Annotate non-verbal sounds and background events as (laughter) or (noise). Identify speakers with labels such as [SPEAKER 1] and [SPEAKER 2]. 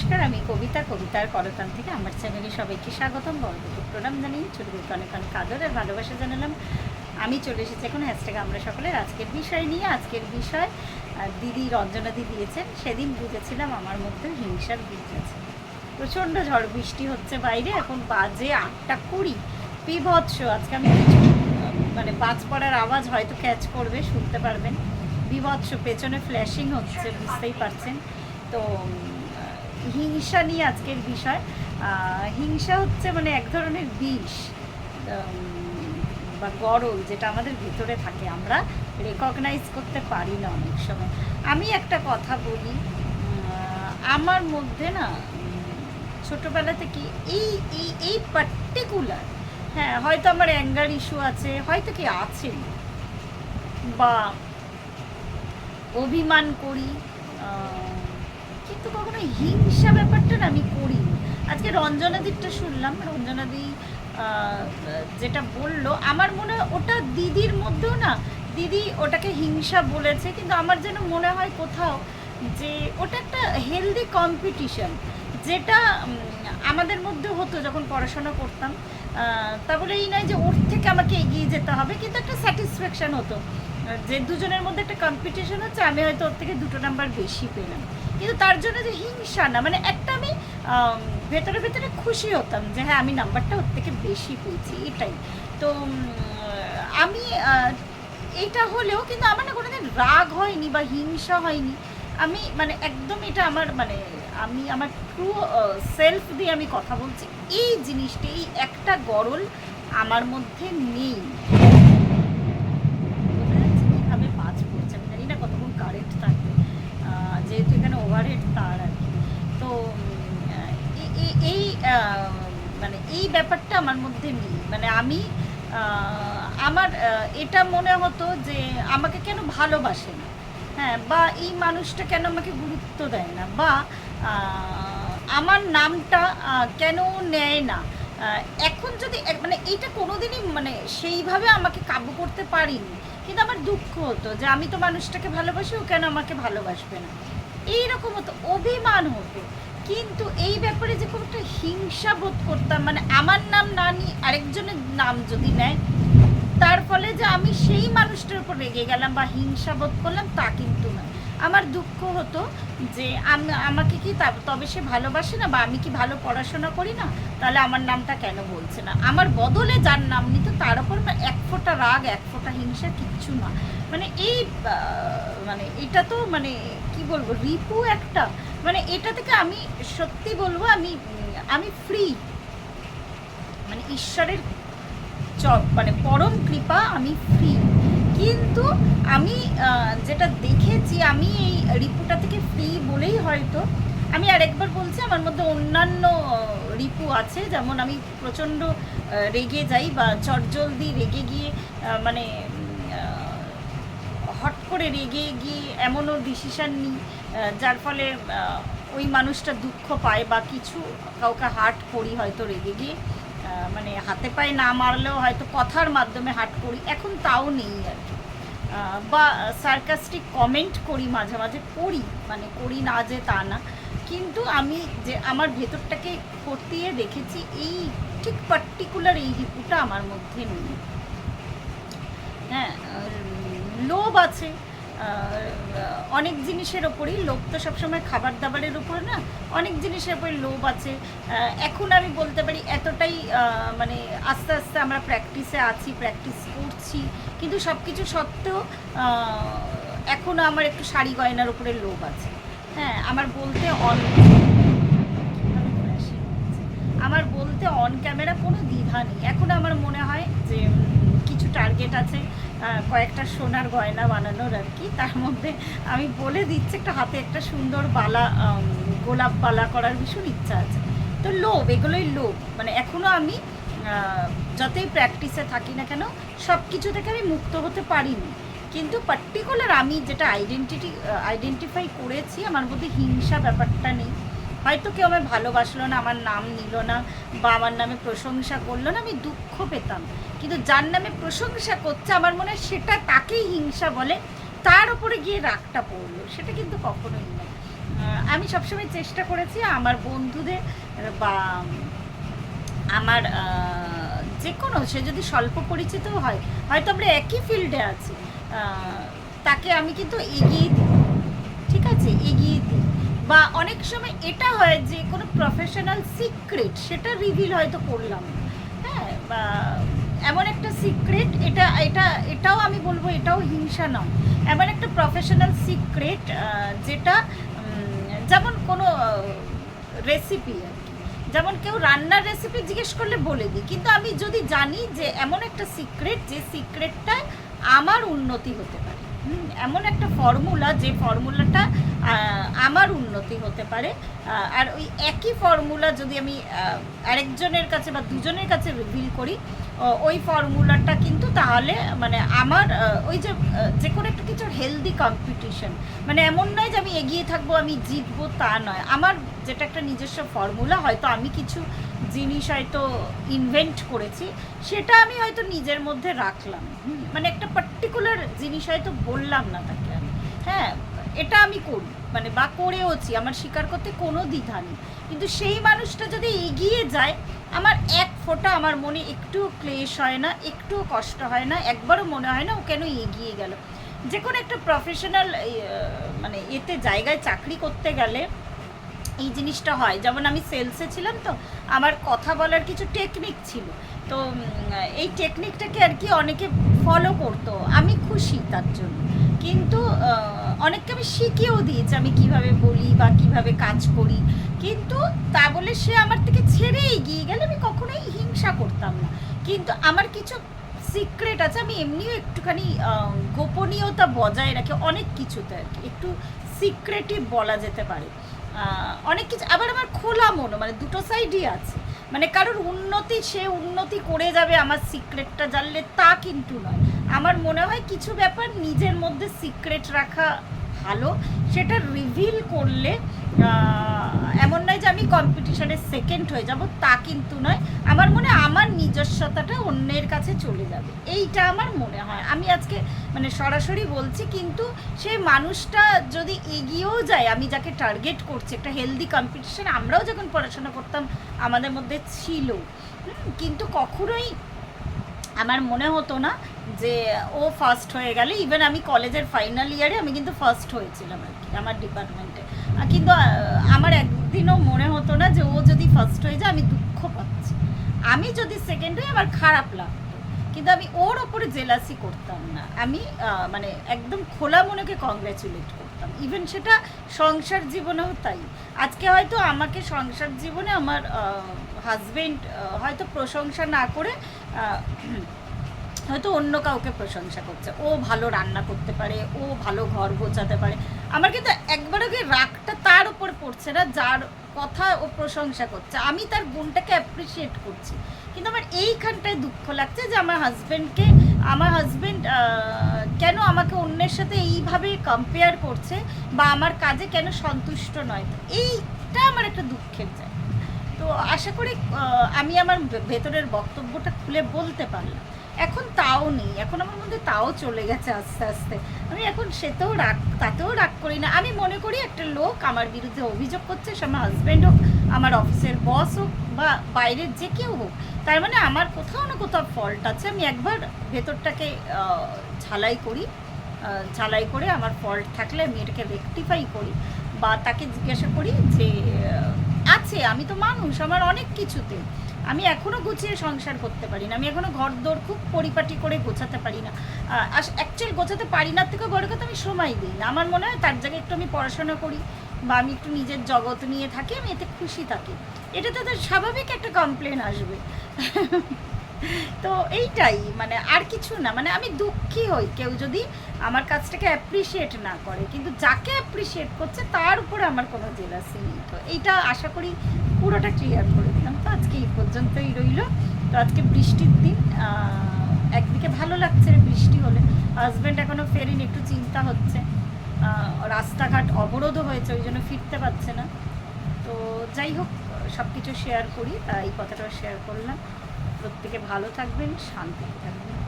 [SPEAKER 1] নমস্কার, আমি কবিতা, কবিতার করতান থেকে আমার চ্যানেলে সবাইকে স্বাগতম। বড়দের প্রণাম জানিয়ে ছোটদেরকে অনেক অনেক আদর আর ভালোবাসা জানালাম। আমি চলে এসেছি এখন হ্যাশট্যাগ আমরা সকলের আজকের বিষয় নিয়ে। আজকের বিষয় দিদি রঞ্জনাদি দিয়েছেন। সেদিন বুঝেছিলাম আমার মধ্যে হিংসার বীজ আছে। প্রচণ্ড ঝড় বৃষ্টি হচ্ছে বাইরে, এখন বাজে আটটা কুড়ি। বিভৎস, আজকে আমি মানে বাজ পড়ার আওয়াজ হয়তো ক্যাচ করবে, শুনতে পারবেন। বিভৎস, পেছনে ফ্ল্যাশিং হচ্ছে, বুঝতেই পারছেন। তো হিংসা নিয়ে আজকের বিষয়। হিংসা হচ্ছে মানে এক ধরনের বিষ বা গরল যেটা আমাদের ভিতরে থাকে। আমরা রেকগনাইজ করতে পারি না অনেক সময়। আমি একটা কথা বলি আমার মধ্যে না ছোটোবেলা থেকে এই এই এই পার্টিকুলার হ্যাঁ হয়তো আমার অ্যাঙ্গার ইস্যু আছে, হয়তো কি আছে। বা অভিমান করি কিন্তু কখনো হিংসা ব্যাপারটা না আমি করি আজকে রঞ্জনাদিরটা শুনলাম। রঞ্জনাদি যেটা বলল, আমার মনে হয় ওটা দিদির মধ্যেও না, দিদি ওটাকে হিংসা বলেছে, কিন্তু আমার যেন মনে হয় কোথাও যে ওটা একটা হেলদি কম্পিটিশন যেটা আমাদের মধ্যে হতো যখন পড়াশোনা করতাম। তা বলে এই নয় যে ওর থেকে আমাকে এগিয়ে যেতে হবে, কিন্তু একটা স্যাটিসফ্যাকশান হতো। যে দুজনের মধ্যে একটা কম্পিটিশন হচ্ছে, আমি হয়তো ওর থেকে দুটো নাম্বার বেশি পেলাম। কিন্তু তার জন্য যে হিংসা না মানে একটা আমি ভেতরে ভেতরে খুশি হতাম যে হ্যাঁ আমি নাম্বারটা ওর থেকে বেশি পেয়েছি, এটাই। তো আমি এটা হলেও কিন্তু আমার না কোনোদিন রাগ হয়নি বা হিংসা হয়নি। আমি মানে একদম এটা আমার মানে আমি, আমার ট্রু সেলফ দিয়ে আমি কথা বলছি, এই জিনিসটা, এই একটা গরল আমার মধ্যে নেই বোঝা যাচ্ছে কীভাবে বাজ পড়ছে আমি জানি না কতক্ষণ কারেন্ট থাকবে আহ, যেহেতু তার আর কি। তো এই মানে এই ব্যাপারটা আমার মধ্যে নেই। মানে আমি আমার এটা মনে হতো যে আমাকে কেন ভালোবাসে না? হ্যাঁ বা এই মানুষটা কেন আমাকে গুরুত্ব দেয় না? বা আমার নামটা কেন নেয় না? এখন যদি মানে এইটা কোনোদিনই মানে সেইভাবে আমাকে কাবু করতে পারিনি। কিন্তু আমার দুঃখ হতো যে আমি তো মানুষটাকে ভালোবাসি, ও কেন আমাকে ভালোবাসবে না? এইরকম হতো অভিমান হতো কিন্তু এই ব্যাপারে যে খুব একটা হিংসা বোধ করতাম মানে আমার নাম না নিয়ে আরেকজনের নাম যদি নেয়, তার ফলে যে আমি সেই মানুষটার উপর রেগে গেলাম বা হিংসা বোধ করলাম, তা কিন্তু না। আমার দুঃখ হতো যে আমি, আমাকে কি তবে সে ভালোবাসে না বা আমি কি ভালো পড়াশোনা করি না, তাহলে আমার নামটা কেন বলছে না? আমার বদলে যার নাম নিত, তার উপর না এক ফোঁটা রাগ, এক ফোঁটা হিংসা কিচ্ছু না। মানে এই মানে এটা তো মানে বলব, রিপু একটা মানে এটা থেকে আমি সত্যি বলব আমি আমি ফ্রি মানে ঈশ্বরের মানে পরম কৃপা, আমি ফ্রি কিন্তু আমি যেটা দেখেছি, আমি এই রিপুটা থেকে ফ্রি বলেই হয়তো, আমি আরেকবার বলছি, আমার মধ্যে অন্যান্য রিপু আছে, যেমন আমি প্রচণ্ড রেগে যাই বা চটজলদি রেগে গিয়ে মানে করে রেগে গিয়ে এমনও ডিসিশান নিই যার ফলে ওই মানুষটা দুঃখ পায় বা কিছু কাউকে হার্ট করি হয়তো রেগে গিয়ে মানে হাতে পায়ে না মারলেও হয়তো কথার মাধ্যমে হার্ট করি, এখন তাও নেই আর কি। বা সার্কাস্টিক কমেন্ট করি মাঝে মাঝে, করি মানে করি না যে তা না। কিন্তু আমি যে আমার ভেতরটাকে খতিয়ে দেখেছি, এই ঠিক পার্টিকুলার এই রিপুটা আমার মধ্যে নেই। হ্যাঁ লোভ আছে অনেক জিনিসের ওপরই, লোভ তো সবসময় খাবার দাবারের উপর না, অনেক জিনিসের ওপরে লোভ আছে। এখন আমি বলতে পারি এতটাই মানে আস্তে আস্তে আমরা প্র্যাকটিসে আছি প্র্যাকটিস করছি, কিন্তু সব কিছু সত্ত্বেও এখনও আমার একটু শাড়ি গয়নার উপরে লোভ আছে। হ্যাঁ আমার বলতে অন আমার বলতে অন ক্যামেরা কোনো দ্বিধা নেই। এখন আমার মনে হয় যে কিছু টার্গেট আছে। কয়েকটা সোনার গয়না বানানোর আর কি। তার মধ্যে আমি বলে দিচ্ছি, একটা হাতে একটা সুন্দর বালা গোলাপ বালা করার ভীষণ ইচ্ছা আছে। তো লোভ, এগুলোই লোভ। মানে এখনও আমি যতই প্র্যাকটিসে থাকি না কেন সব কিছু থেকে আমি মুক্ত হতে পারিনি। কিন্তু পার্টিকুলার আমি যেটা আইডেন্টিটি আইডেন্টিফাই করেছি, আমার মধ্যে হিংসা ব্যাপারটা নেই। হয়তো কেউ আমায় ভালোবাসলো না, আমার নাম নিল না, বা আমার নামে প্রশংসা করল না, আমি দুঃখ পেতাম। কিন্তু যার নামে প্রশংসা করছে আমার মনে হয় সেটা তাকেই হিংসা বলে তার উপরে গিয়ে রাগটা পড়ল। সেটা কিন্তু কখনোই না আহ, আমি সবসময় চেষ্টা করেছি আমার বন্ধুদের বা আমার যে কোনো সে যদি স্বল্প পরিচিত হয় হয়তো আমরা একই ফিল্ডে আছি তাকে আমি কিন্তু এগিয়ে দিই ঠিক আছে? এগিয়ে দিই। বা অনেক সময় এটা হয় যে কোনো প্রফেশনাল সিক্রেট সেটা রিভিল হয়তো করলাম হ্যাঁ বা এমন একটা সিক্রেট এটা এটা, এটাও আমি বলব, এটাও হিংসা নয়। এমন একটা প্রফেশনাল সিক্রেট যেটা যেমন কোনো রেসিপি আর কি। যেমন কেউ রান্নার রেসিপি জিজ্ঞেস করলে বলে দিই। কিন্তু আমি যদি জানি যে এমন একটা সিক্রেট যে সিক্রেটটায় আমার উন্নতি হতে পারে এমন একটা ফর্মুলা যে ফর্মুলাটা আমার উন্নতি হতে পারে আর ওই একই ফর্মুলা যদি আমি আরেকজনের কাছে বা দুজনের কাছে রিভিল করি ওই ফর্মুলাটা কিন্তু তাহলে মানে আমার ওই যে যে কোনো একটা কিছু হেলদি কম্পিটিশন মানে এমন নয় যে আমি এগিয়ে থাকব, আমি জিতবো তা নয়। আমার যেটা একটা নিজস্ব ফর্মুলা, হয়তো আমি কিছু জিনিস হয়তো ইনভেন্ট করেছি, সেটা আমি হয়তো নিজের মধ্যে রাখলাম। মানে একটা পার্টিকুলার জিনিস হয়তো বললাম না তাকে আমি। হ্যাঁ এটা আমি করি মানে বা করেওছি, আমার স্বীকার করতে কোনো দ্বিধা নেই। কিন্তু সেই মানুষটা যদি এগিয়ে যায় আমার এক ফোঁটা আমার মনে একটুও ক্লেশ হয় না একটুও কষ্ট হয় না, একবারও মনে হয় না ও কেন এগিয়ে গেল। যে কোনো একটা প্রফেশনাল মানে এতে জায়গায় চাকরি করতে গেলে এই জিনিসটা হয়। যেমন আমি সেলসে ছিলাম তো, আমার কথা বলার কিছু টেকনিক ছিল। তো এই টেকনিকটাকে আর কি অনেকে ফলো করতো। আমি খুশি তার জন্য। কিন্তু অনেককে আমি শিখিয়েও দিয়েছি আমি কীভাবে বলি বা কীভাবে কাজ করি। কিন্তু তা বলে সে আমার থেকে ছেড়ে এগিয়ে গেলে আমি কখনোই হিংসা করতাম না। কিন্তু আমার কিছু সিক্রেট আছে, আমি এমনিও একটুখানি গোপনীয়তা বজায় রাখি অনেক কিছুতে আর কি। একটু সিক্রেটিভ বলা যেতে পারে। অনেক কিছু, আবার আমার খোলা মনো মানে দুটো সাইডই আছে। মানে কারোর উন্নতি, সে উন্নতি করে যাবে আমার সিক্রেটটা জানলে তা কিন্তু নয়। আমার মনে হয় কিছু ব্যাপার নিজের মধ্যে সিক্রেট রাখা ভালো, সেটা রিভিল করলে এমন নয় যে আমি কম্পিটিশনে সেকেন্ড হয়ে যাব, তা কিন্তু নয়। আমার মনে আমার নিজস্বতাটা অন্যের কাছে চলে যাবে। এইটা আমার মনে হয়। আমি আজকে মানে সরাসরি বলছি, কিন্তু সেই মানুষটা যদি এগিয়েও যায়, আমি যাকে টার্গেট করছি, একটা হেলদি কম্পিটিশন আমরাও যখন পড়াশোনা করতাম, আমাদের মধ্যে ছিল। কিন্তু কখনোই আমার মনে হতো না যে ও ফার্স্ট হয়ে গেলে ইভেন আমি কলেজের ফাইনাল ইয়ারে আমি কিন্তু ফার্স্ট হয়েছিলাম আর কি, আমার ডিপার্টমেন্টে কিন্তু আমার একদিনও মনে হতো না যে ও যদি ফার্স্ট হয়ে যায়, আমি দুঃখ পাচ্ছি। আমি যদি সেকেন্ড হই, আমার খারাপ লাগতো। কিন্তু আমি ওর ওপরে জেলাসি করতাম না। আমি মানে একদম খোলা মনেকে কংগ্র্যাচুলেট করতাম। ইভেন সেটা সংসার জীবনেও তাই। আজকে হয়তো আমাকে সংসার জীবনে আমার হাজবেন্ড হয়তো প্রশংসা না করে হয়তো অন্য কাউকে প্রশংসা করছে। ও ভালো রান্না করতে পারে, ও ভালো ঘর গোছাতে পারে। আমার কিন্তু একবার আগে রাগটা তার উপর পড়ছে না, যার কথা ও প্রশংসা করছে। আমি তার গুণটাকে অ্যাপ্রিসিয়েট করছি। কিন্তু আমার এইখানটায় দুঃখ লাগছে যে আমার হাজব্যান্ডকে আমার হাজব্যান্ড কেন আমাকে অন্যের সাথে এইভাবে কম্পেয়ার করছে বা আমার কাজে কেন সন্তুষ্ট নয়? এইটা আমার একটা দুঃখের জায়গা। তো আশা করি আমি আমার ভেতরের বক্তব্যটা খুলে বলতে পারলাম। এখন তাও নেই। এখন আমার মধ্যে তাও চলে গেছে আস্তে আস্তে। আমি এখন সেতেও রাগ, তাতেও রাগ করি না। আমি মনে করি একটা লোক আমার বিরুদ্ধে অভিযোগ করছে, সে আমার হাজব্যান্ড হোক, আমার অফিসের বস হোক বা বাইরের যে কেউ হোক। তার মানে আমার কোথাও না কোথাও ফল্ট আছে। আমি একবার ভেতরটাকে ঝালাই করি ঝালাই করে আমার ফল্ট থাকলে আমি এটাকে রেকটিফাই করি বা তাকে জিজ্ঞাসা করি যে আছে, আমি তো মানুষ, আমার অনেক কিছুতে। আমি এখনও গুছিয়ে সংসার করতে পারি না, আমি এখনও ঘর দোর খুব পরিপাটি করে গোছাতে পারি না। অ্যাকচুয়াল গোছাতে পারি না থেকে বড় কথা আমি সময় দিই না। আমার মনে হয় তার জায়গায় একটু আমি পড়াশোনা করি, বা আমি একটু নিজের জগৎ নিয়ে থাকি, আমি এতে খুশি থাকি। এটা তাদের স্বাভাবিক একটা কমপ্লেন আসবে। (laughs) তো এইটাই মানে আর কিছু না মানে আমি দুঃখী হই কেউ যদি আমার কাজটাকে অ্যাপ্রিসিয়েট না করে, কিন্তু যাকে অ্যাপ্রিসিয়েট করছে তার উপরে আমার কোনো জেলাসি নেই। তো এইটা আশা করি পুরোটা ক্লিয়ার করে দিলাম। তো আজকে এই পর্যন্তই রইল। তো আজকে বৃষ্টির দিন একদিকে ভালো লাগছে বৃষ্টি হলে। হাজব্যান্ড এখনও ফেরিনি, একটু চিন্তা হচ্ছে। রাস্তাঘাট অবরোধও হয়েছে, ওই জন্য ফিরতে পারছে না। তো যাই হোক সব কিছু শেয়ার করি, তাই কথাটা শেয়ার করলাম। প্রত্যেকে ভালো থাকবেন শান্তিতে থাকবেন।